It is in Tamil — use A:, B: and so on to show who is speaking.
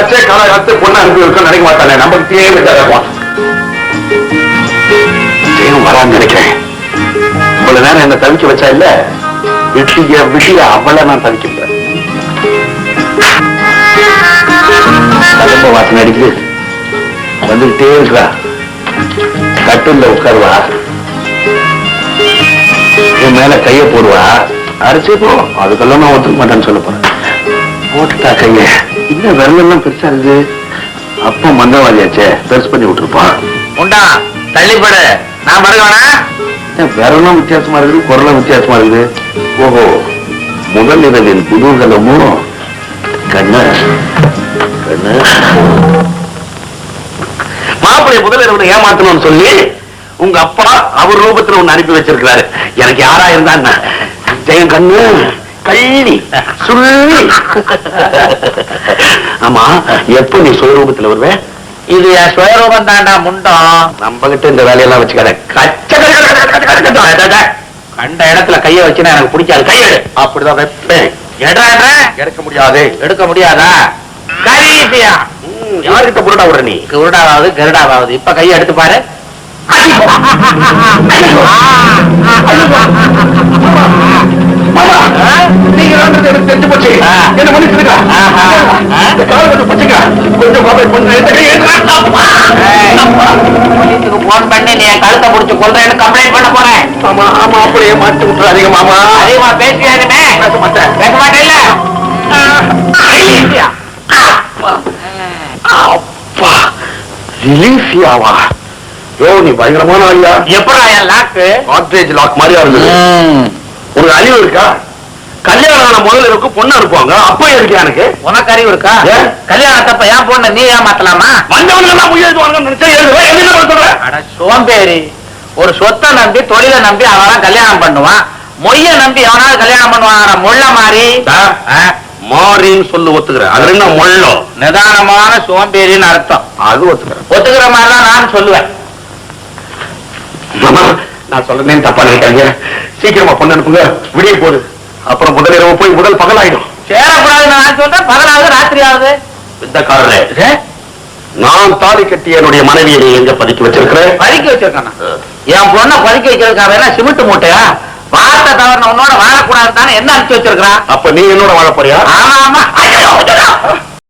A: ஆச்சே காலகாலத்து பொண்ணு அனுப்பி வைக்க நினைக்க மாட்டானே. நமக்கு வச்சாதான் ஜெயம் வரான்னு நினைக்கிறேன். இவ்வளவு நேரம் என்ன தவிக்க வச்சா இல்ல? விட்டிய விட்டிய அவளை நான் தவிக்க முடியாது வாசனை அடிக்குது. வந்துகிட்டே இருக்கிறா கட்டுல உட்காருவா. என் மேல கைய போடுவா. அரைச்சு போ. அதுக்கெல்லாம் நான் ஒத்துக்க மாட்டேன்னு சொல்ல போறேன். போட்டுட்டா கையை. இன்னும் விரலெல்லாம் பெருசா இருக்கு. அப்பா மந்தவாதியாச்சே பெருசு பண்ணி விட்டுருப்பான்.
B: உண்டா தள்ளிப்படு நான் பருகவனா
A: விரலும் வித்தியாசமா இருக்குது குரலும் வித்தியாசமா இருக்குது. ஓஹோ முதல் இரவின் குதூகலமும் கண்ணு கண்ணு. மாப்பிள்ளை முதல் இரவுல ஏமாத்தணும்னு சொல்லி உங்க அப்பா அவர் ரூபத்துல ஒண்ணு அனுப்பி வச்சிருக்கிறாரு. எனக்கு யாரா இருந்தா என்ன? ஜெயம் கண்ணு. அள்ளி சுள்ளி ஆமா எப்ப நீ சுயரூபத்துல வருவேன்
B: இது என் சுயரூபம் தாண்டா முண்டம்
A: நம்ம கிட்ட இந்த வேலையெல்லாம் வச்சுக்கிறேன்
B: கண்ட இடத்துல கைய வச்சுனா எனக்கு பிடிக்காது. கையெடு
A: அப்படிதான் வைப்பேன். எடுக்க முடியாது.
B: எடுக்க முடியாதா? கரீசியா.
A: யாருக்கிட்ட புருடா விடுற நீ?
B: உருடாவது கருடாவது இப்ப கையை எடுத்து பாரு.
A: என்ன கொஞ்சம். கொஞ்சம்.
B: போலீஸுக்கு போன் பண்ணி நீ என் கழுத்தை புடிச்சு கம்ப்ளைண்ட் பண்ண போறேன்.
A: ஆமா, ஆமா, அப்படியே மாட்டி விட்டுறாதீங்க, மாமா.
B: அதிகமா பேசியாருமே
A: பேச மாட்டேன்.
B: பேச மாட்டேன்
A: அப்பா. ரிலீஃபியாவா? யோ, நீ பயங்கரமான ஆளியா?
B: எப்படா என் லாக்கு
A: காட்ரேஜ் லாக் மாதிரியா இருந்தது உனக்கு அறிவு இருக்கா? கல்யாணம் ஆன முதல்ல இருக்கும் பொண்ணு அனுப்புவாங்க. அப்ப எதுக்கு எனக்கு.
B: உனக்கு அறிவு இருக்கா? கல்யாணத்தப்ப ஏன் பொண்ணு நீ ஏமாத்தலாமா? அட சோம்பேறி. ஒரு சொத்தை நம்பி தொழிலை நம்பி அவன் கல்யாணம் பண்ணுவான். மொய்ய நம்பி எவனாவது கல்யாணம் பண்ணுவான் முள்ள ஆ,
A: மாறின்னு சொல்லு ஒத்துக்கிறேன் அது என்ன மொள்ளம்
B: நிதானமான சோம்பேறின்னு அர்த்தம்.
A: அது ஒத்துக்கிறேன்
B: ஒத்துக்கிற மாதிரி தான் நான் சொல்லுவேன்
A: நான் சொல்றேன் தப்பா நினைக்காதீங்க. சீக்கிரமா பொண்ணு அனுப்புங்க. விடிய போகுது. அப்புறம் முதல் இரவு போய் முதல் பகலாயிடும்.
B: சேரக்கூடாதுன்னு நான் சொல்றேன். பகலாவது ராத்திரியாவது.
A: வித்தக்காரரே நான் தாலி கட்டிய என்னுடைய மனைவியை நீ எங்க பதுக்கி வச்சிருக்கிறேன்?
B: பதுக்கி வச்சிருக்கானா? என் பொண்ணை பதுக்கி என்ன சிமெண்ட் மூட்டையா? வார்த்தை தவறின உன்னோட வாழக்கூடாது தானே என்ன அனுப்பிச்சு வச்சிருக்கான்
A: அப்ப நீ என்னோட வாழ போறியா
B: ஆமா. ஆமா.